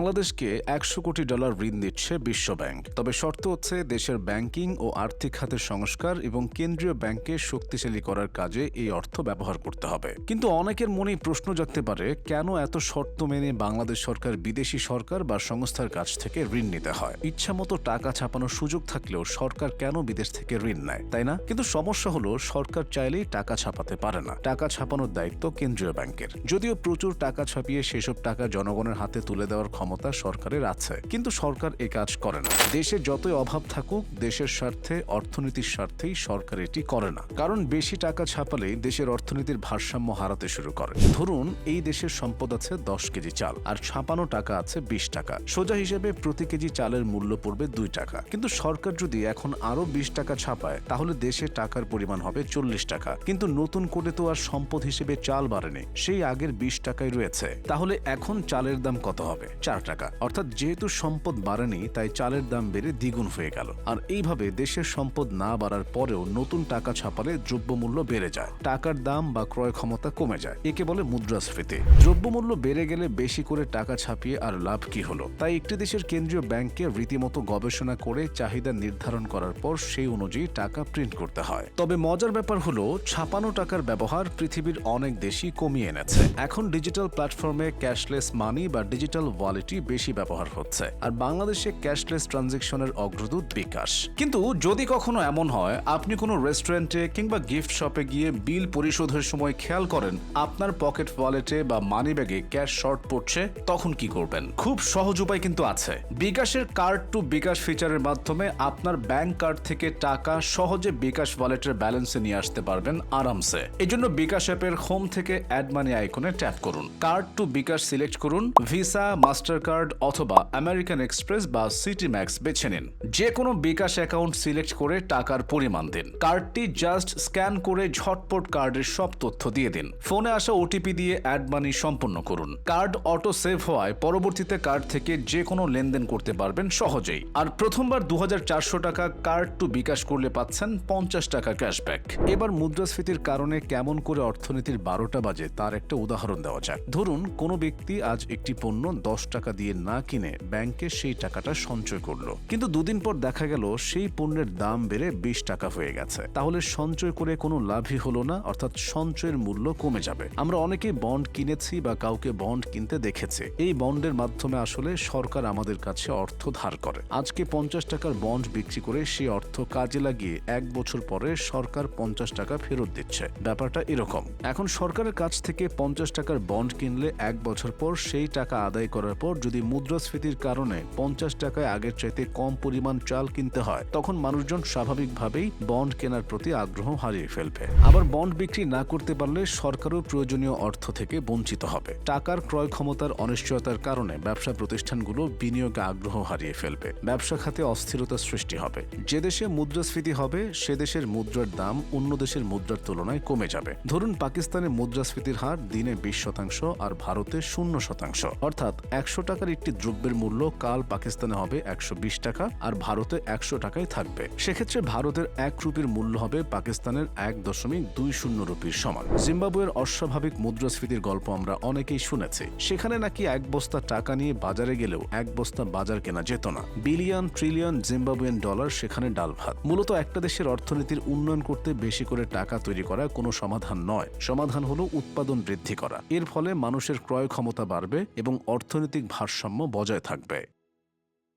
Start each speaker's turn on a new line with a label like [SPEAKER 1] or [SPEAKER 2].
[SPEAKER 1] বাংলাদেশকে একশো কোটি ডলার ঋণ দিচ্ছে বিশ্বব্যাংক তবে শর্ত হচ্ছে দেশের ব্যাংকিং ও আর্থিক খাতের সংস্কার এবং কেন্দ্রীয় ব্যাংককে শক্তিশালী করার কাজে এই অর্থ ব্যবহার করতে হবে। কিন্তু অনেকের মনেই প্রশ্ন জাগতে পারে, কেন এত শর্ত মেনে বাংলাদেশ সরকার বিদেশি সরকার বা সংস্থার কাছ থেকে ঋণ নিতে হয়? ইচ্ছা মতো টাকা ছাপানোর সুযোগ থাকলেও সরকার কেন বিদেশ থেকে ঋণ নেয়, তাই না? কিন্তু সমস্যা হলো, সরকার চাইলেই টাকা ছাপাতে পারে না। টাকা ছাপানোর দায়িত্ব কেন্দ্রীয় ব্যাংকের। যদিও প্রচুর টাকা ছাপিয়ে সেসব টাকা জনগণের হাতে তুলে দেওয়ার ক্ষমতা সরকারের আছে। কিন্তু সরকার এ কাজ করে না। দেশে যতই অভাব থাকুক, দেশের স্বার্থে, অর্থনীতির স্বার্থেই সরকার এটি করে না। কারণ বেশি টাকা ছাপালেই দেশের অর্থনীতির ভারসাম্য হারাতে শুরু করে। ধরুন, এই দেশের সম্পদ আছে দশ কেজি চাল, আর ছাপানো টাকা আছে বিশ টাকা। সোজা হিসেবে প্রতি কেজি চালের মূল্য পড়বে দুই টাকা। কিন্তু সরকার যদি এখন আরও বিশ টাকা ছাপায়, তাহলে দেশে টাকার পরিমাণ হবে চল্লিশ টাকা। কিন্তু নতুন করে তো আর সম্পদ হিসেবে চাল বাড়েনি। সেই আগের বিশ টাকায় রয়েছে। তাহলে এখন চালের দাম কত হবে? চার টাকা। অর্থাৎ যেহেতু সম্পদ বাড়েনি, তাই চালের দাম বেড়ে দ্বিগুণ হয়ে গেল। আর এইভাবে দেশের সম্পদ না বাড়ার পরেও নতুন টাকা ছাপালে দ্রব্যমূল্য বেড়ে যায়। টাকার দাম বা ক্রয় ক্ষমতা কমে যায়। একে বলে মুদ্রাস্ফীতি। দ্রব্যমূল্য বেড়ে গেলে বেশি করে টাকা ছাপিয়ে আর লাভ কি হলো? তাই একটি দেশের কেন্দ্রীয় ব্যাংককে রীতিমতো গবেষণা করে চাহিদা নির্ধারণ করার পর সেই অনুযায়ী টাকা প্রিন্ট করতে হয়। তবে মজার ব্যাপার হলো, ছাপানো টাকার ব্যবহার পৃথিবীর অনেক দেশই কমিয়ে এনেছে। এখন ডিজিটাল প্ল্যাটফর্মে ক্যাশলেস মানি বা ডিজিটাল ওয়ালেটই বেশি ব্যবহার হচ্ছে। আর বাংলাদেশে ক্যাশলেস ট্রানজেকশনের অগ্রদূত বিকাশ। কিন্তু যদি কখনো এমন হয়, আপনি কোনো রেস্টুরেন্টে কিংবা গিফট শপে গিয়ে বিল পরিশোধের সময় খেয়াল করেন, আপনার পকেট ওয়ালেটে বা মানি ব্যাগে ক্যাশ শর্ট পড়ছে, তখন কি করবেন? খুব সহজ উপায় কিন্তু আছে। বিকাশের কার্ড টু বিকাশ ফিচারের মাধ্যমে আপনার ব্যাংক কার্ড থেকে টাকা সহজে বিকাশ ওয়ালেটের ব্যালেন্সে নিয়ে আসতে পারবেন আরামসে। এজন্য বিকাশ অ্যাপের হোম থেকে অ্যাড মানি আইকনে ট্যাপ করুন। কার্ড টু বিকাশ সিলেক্ট করুন। ভিসা, মাস্টার কার্ড অথবা আমেরিকান এক্সপ্রেস বা সিটি ম্যাক্স বেছে নিন। যে কোনো বিকাশ অ্যাকাউন্ট সিলেক্ট করে টাকার পরিমাণ দিন। কার্ডটি জাস্ট স্ক্যান করে ঝটপট কার্ডের সব তথ্য দিয়ে দিন। ফোনে আসা ওটিপি দিয়ে অ্যাড মানি সম্পন্ন করুন। কার্ড অটো সেভ হওয়ায় পরবর্তীতে কার্ড থেকে যে কোনো লেনদেন করতে পারবেন সহজেই। আর প্রথমবার দু হাজার চারশো টাকা কার্ড টু বিকাশ করলে পাচ্ছেন পঞ্চাশ টাকা ক্যাশব্যাক। এবার মুদ্রাস্ফীতির কারণে কেমন করে অর্থনীতির বারোটা বাজে তার একটা উদাহরণ দেওয়া যাক। ধরুন, কোনো ব্যক্তি আজ একটি পণ্য দশ টাকা দিয়ে না কিনে ব্যাংকে সেই টাকাটা সঞ্চয় করল। কিন্তু দুদিন পর দেখা গেল সেই পণ্যের দাম বেড়ে বিশ টাকা হয়ে গেছে। তাহলে সঞ্চয় করে কোনো লাভই হলো না, অর্থাৎ সঞ্চয়ের মূল্য কমে যাবে। আমরা অনেকেই বন্ড কিনেছি বা কাউকে বন্ড কিনতে দেখেছি। এই বন্ডের মাধ্যমে আসলে সরকার আমাদের কাছে অর্থ ধার করে। আজকে পঞ্চাশ টাকার বন্ড বিক্রি করে সেই অর্থ কাজে লাগিয়ে এক বছর পরে সরকার পঞ্চাশ টাকা ফেরত দিচ্ছে। ব্যাপারটা এরকম। এখন সরকারের কাছ থেকে পঞ্চাশ টাকার বন্ড কিনলে এক বছর পর সেই টাকা আদায় করার পর যদি মুদ্রাস্ফীতির কারণে পঞ্চাশ টাকায় আগের চাইতে কম পরিমাণ চাল কিনতে হয়, তখন মানুষজন স্বাভাবিকভাবেই বন্ড কেনার প্রতি আগ্রহ হারিয়ে ফেলবে। আবার বন্ড বিক্রি না করতে পারলে সরকারও প্রয়োজনীয় অর্থ থেকে বঞ্চিত হবে। টাকার ক্রয় ক্ষমতার অনিশ্চয়তার কারণে ব্যবসা প্রতিষ্ঠানগুলো বিনিয়োগে আগ্রহ হারিয়ে ফেলবে। ব্যবসা খাতে অস্থিরতা সৃষ্টি হবে। যে দেশে মুদ্রাস্ফীতি হবে, সে দেশের মুদ্রার দাম অন্য দেশের মুদ্রার তুলনায় কমে যাবে। ধরুন পাকিস্তানে মুদ্রাস্ফীতির হার দিনে বিশ শতাংশ আর ভারতে শূন্য শতাংশ। অর্থাৎ একশো টাকার একটি দ্রব্যের মূল্য কাল পাকিস্তানে হবে একশো বিশ টাকা আর ভারতে একশো টাকায় থাকবে। সেক্ষেত্রে ভারতের এক রুপির মূল্য হবে পাকিস্তানের এক দশমিক দুই শূন্য রুপির সমান। জিম্বাবুয়ের অস্বাভাবিক মুদ্রাস্ফীতির গল্প আমরা অনেকেই শুনেছি। সেখানে নাকি এক বস্তা টাকা নিয়ে বাজারে গেলেও এক বস্তা বাজার কেনা যেত না। বিলিয়ন ট্রিলিয়ন জিম্বাবুয়েন ডলার সেখানে ডাল ভাত মূলত একটা দেশের অর্থনীতির উন্নয়ন করতে বেশি করে টাকা তৈরি করা কোনো সমাধান নয়। সমাধান হলো উৎপাদন বৃদ্ধি করা। এর ফলে মানুষের ক্রয় ক্ষমতা বাড়বে এবং অর্থনৈতিক ভারসাম্য বজায় থাকবে।